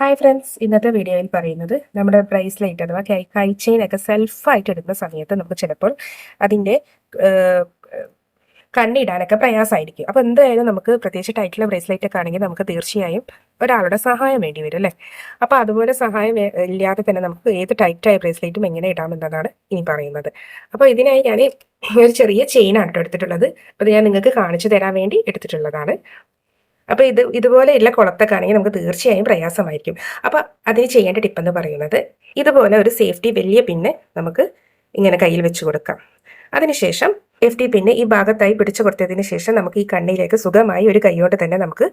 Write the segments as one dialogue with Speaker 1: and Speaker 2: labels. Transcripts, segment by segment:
Speaker 1: Hi friends ഇന്നത്തെ വീഡിയോയിൽ പറയുന്നത് നമ്മുടെ ബ്രേസ്ലെറ്റ് അഥവാ കൈ ചെയിൻ ഒക്കെ സെൽഫായിട്ട് എടുക്കുന്ന സമയത്ത് നമുക്ക് ചിലപ്പോൾ അതിന്റെ കണ്ണിടാനൊക്കെ പ്രയാസമായിരിക്കും. അപ്പോൾ എന്തായാലും നമുക്ക് പ്രത്യേകിച്ച് ടൈറ്റുള്ള ബ്രേസ്ലെറ്റ് ഒക്കെ ആണെങ്കിൽ നമുക്ക് തീർച്ചയായും ഒരാളുടെ സഹായം വേണ്ടി വരും അല്ലേ? അപ്പോൾ അതുപോലെ സഹായം ഇല്ലാതെ തന്നെ നമുക്ക് ഏത് ടൈറ്റായ ബ്രേസ്ലെറ്റും എങ്ങനെ ഇടാമെന്നതാണ് ഇനി പറയുന്നത്. അപ്പോൾ ഇതിനായി ഞാൻ ഒരു ചെറിയ ചെയിനാണ് കേട്ടോ എടുത്തിട്ടുള്ളത്. അപ്പോൾ ഞാൻ നിങ്ങൾക്ക് കാണിച്ചു തരാൻ വേണ്ടി എടുത്തിട്ടുള്ളതാണ്. അപ്പോൾ ഇത് ഇതുപോലെയുള്ള കുളത്തൊക്കെ ആണെങ്കിൽ നമുക്ക് തീർച്ചയായും പ്രയാസമായിരിക്കും. അപ്പോൾ അതിന് ചെയ്യേണ്ട ടിപ്പ് എന്ന് പറയുന്നത് ഇതുപോലെ ഒരു സേഫ്റ്റി വലിയ പിന്ന് നമുക്ക് ഇങ്ങനെ കയ്യിൽ വെച്ച് കൊടുക്കാം. അതിനുശേഷം എഫ് ടി പിന്നെ ഈ ഭാഗത്തായി പിടിച്ചു കൊടുത്തതിന് ശേഷം നമുക്ക് ഈ കണ്ണിലേക്ക് സുഖമായി ഒരു കൈയോട്ട് തന്നെ നമുക്ക്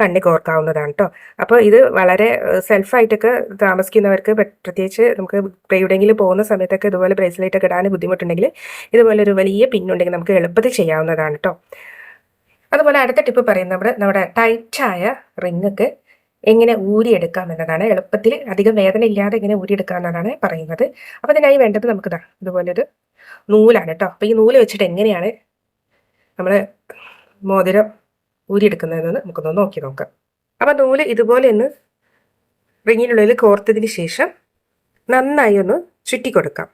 Speaker 1: കണ്ണി കോർക്കാവുന്നതാണ് കേട്ടോ അപ്പോൾ ഇത് വളരെ സെൽഫായിട്ടൊക്കെ താമസിക്കുന്നവർക്ക് പ്ര- പ്രത്യേകിച്ച് നമുക്ക് എവിടെയെങ്കിലും പോകുന്ന സമയത്തൊക്കെ ഇതുപോലെ ബ്രേസ്ലെറ്റ് ഒക്കെ ഇടാൻ ബുദ്ധിമുട്ടുണ്ടെങ്കിൽ ഇതുപോലെ ഒരു വലിയ പിന്നുണ്ടെങ്കിൽ നമുക്ക് എളുപ്പത്തിൽ ചെയ്യാവുന്നതാണ് കേട്ടോ അതുപോലെ അടുത്ത ടിപ്പ് പറയുന്നത് നമ്മുടെ നമ്മുടെ ടൈറ്റായ റിങ്ങൊക്കെ എങ്ങനെ ഊരിയെടുക്കാം എന്നതാണ്. എളുപ്പത്തിൽ അധികം വേദന ഇല്ലാതെ എങ്ങനെ ഊരിയെടുക്കാം എന്നതാണ് പറയുന്നത്. അപ്പോൾ അതിനായി വേണ്ടത് നമുക്ക് ഇതാ ഇതുപോലൊരു നൂലാണ് കേട്ടോ അപ്പോൾ ഈ നൂൽ വെച്ചിട്ട് എങ്ങനെയാണ് നമ്മൾ മോതിരം ഊരിയെടുക്കുന്നതെന്ന് നമുക്കൊന്ന് നോക്കി നോക്കാം. അപ്പോൾ നൂൽ ഇതുപോലെ ഒന്ന് റിങ്ങിനുള്ളിൽ കോർത്തതിന് ശേഷം നന്നായി ഒന്ന് ചുറ്റി കൊടുക്കാം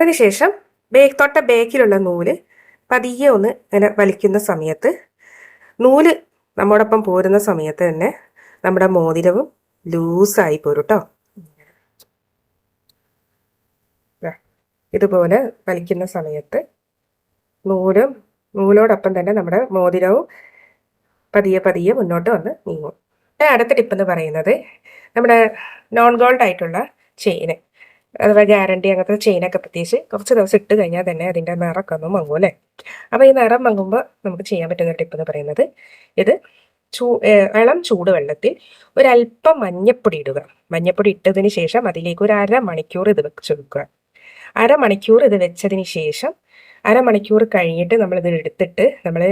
Speaker 1: അതിനുശേഷം ബേക്ക് തൊട്ട ബേക്കിലുള്ള നൂൽ പതിയെ ഒന്ന് ഇങ്ങനെ വലിക്കുന്ന സമയത്ത് നൂൽ നമ്മോടൊപ്പം പോരുന്ന സമയത്ത് തന്നെ നമ്മുടെ മോതിരവും ലൂസായി പോരും കേട്ടോ ഇതുപോലെ വലിക്കുന്ന സമയത്ത് നൂലും നൂലോടൊപ്പം തന്നെ നമ്മുടെ മോതിരവും പതിയെ പതിയെ മുന്നോട്ട് വന്ന് നീങ്ങും. അടുത്ത ടിപ്പ് എന്ന് പറയുന്നത് നമ്മുടെ നോൺ ഗോൾഡ് ആയിട്ടുള്ള ചെയിന് അഥവാ ഗ്യാരണ്ടി അങ്ങനത്തെ ചെയിനൊക്കെ പ്രത്യേകിച്ച് കുറച്ച് ദിവസം ഇട്ട് കഴിഞ്ഞാൽ തന്നെ അതിന്റെ നിറമൊക്കെ ഒന്ന് മങ്ങും അല്ലേ? അപ്പോൾ ഈ നിറം മങ്ങുമ്പോൾ നമുക്ക് ചെയ്യാൻ പറ്റുന്ന ടിപ്പ് എന്ന് പറയുന്നത് ഇത് ചൂ ഇളം ചൂടുവെള്ളത്തിൽ ഒരല്പം മഞ്ഞപ്പൊടി ഇടുക. മഞ്ഞപ്പൊടി ഇട്ടതിന് ശേഷം അതിലേക്ക് ഒരു അര മണിക്കൂർ ഇത് വെച്ച് വെക്കുക. അരമണിക്കൂർ ഇത് വെച്ചതിന് ശേഷം അരമണിക്കൂർ കഴിഞ്ഞിട്ട് നമ്മളിത് എടുത്തിട്ട് നമ്മൾ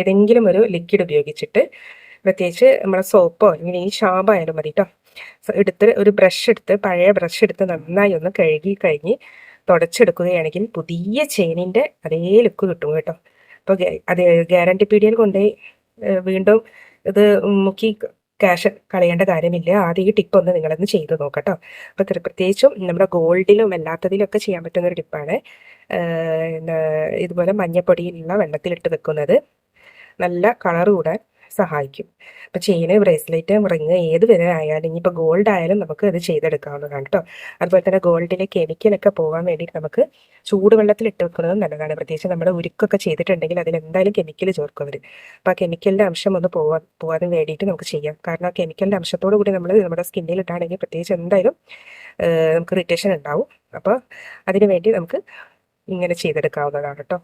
Speaker 1: ഏതെങ്കിലും ഒരു ലിക്വിഡ് ഉപയോഗിച്ചിട്ട് പ്രത്യേകിച്ച് നമ്മളെ സോപ്പോ അല്ലെങ്കിൽ ഈ ഷാമ്പോ ആയാലും മതി കേട്ടോ എടുത്ത് ഒരു ബ്രഷ് എടുത്ത് പഴയ ബ്രഷ് എടുത്ത് നന്നായി ഒന്ന് കഴുകി കഴിഞ്ഞ് തുടച്ചെടുക്കുകയാണെങ്കിൽ പുതിയ ചെയിനിന്റെ അതേ ലുക്ക് കിട്ടും കേട്ടോ. അപ്പോൾ അത് ഗ്യാരണ്ടി പീഡിയയിൽ കൊണ്ടുപോയി വീണ്ടും ഇത് മുക്കി ക്യാഷ് കളയേണ്ട കാര്യമില്ല. ആദ്യം ഈ ടിപ്പ് ഒന്ന് നിങ്ങളൊന്ന് ചെയ്ത് നോക്കട്ടോ. അപ്പോൾ പ്രത്യേകിച്ചും നമ്മുടെ ഗോൾഡിലും അല്ലാത്തതിലും ഒക്കെ ചെയ്യാൻ പറ്റുന്ന ഒരു ടിപ്പാണ് ഇതുപോലെ മഞ്ഞപ്പൊടിയിലുള്ള വെള്ളത്തിലിട്ട് വെക്കുന്നത്. നല്ല കളർ കൂടാൻ സഹായിക്കും. അപ്പോൾ ചെയിന് ബ്രേസ്ലെറ്റ് റിങ് ഏത് വരെ ആയാലും ഇനിയിപ്പോൾ ഗോൾഡ് ആയാലും നമുക്ക് ഇത് ചെയ്തെടുക്കാവുന്നതാണ് കേട്ടോ അതുപോലെ തന്നെ ഗോൾഡിലെ കെമിക്കലൊക്കെ പോകാൻ വേണ്ടിയിട്ട് നമുക്ക് ചൂടുവെള്ളത്തിൽ ഇട്ട് വെക്കുന്നത് നല്ലതാണ്. പ്രത്യേകിച്ച് നമ്മുടെ ഉരുക്കൊക്കെ ചെയ്തിട്ടുണ്ടെങ്കിൽ അതിൽ എന്തായാലും കെമിക്കൽ ചേർക്കും അവർ അപ്പോൾ ആ കെമിക്കലിന്റെ അംശം ഒന്ന് പോവാൻ പോകാൻ വേണ്ടിയിട്ട് നമുക്ക് ചെയ്യാം. കാരണം ആ കെമിക്കലിന്റെ അംശത്തോടു കൂടി നമ്മൾ നമ്മുടെ സ്കിന്നിൽ ഇട്ടാണെങ്കിൽ പ്രത്യേകിച്ച് എന്തായാലും നമുക്ക് ഇറിറ്റേഷൻ ഉണ്ടാവും. അപ്പോൾ അതിന് വേണ്ടി നമുക്ക് ഇങ്ങനെ ചെയ്തെടുക്കാവുന്നതാണ് കേട്ടോ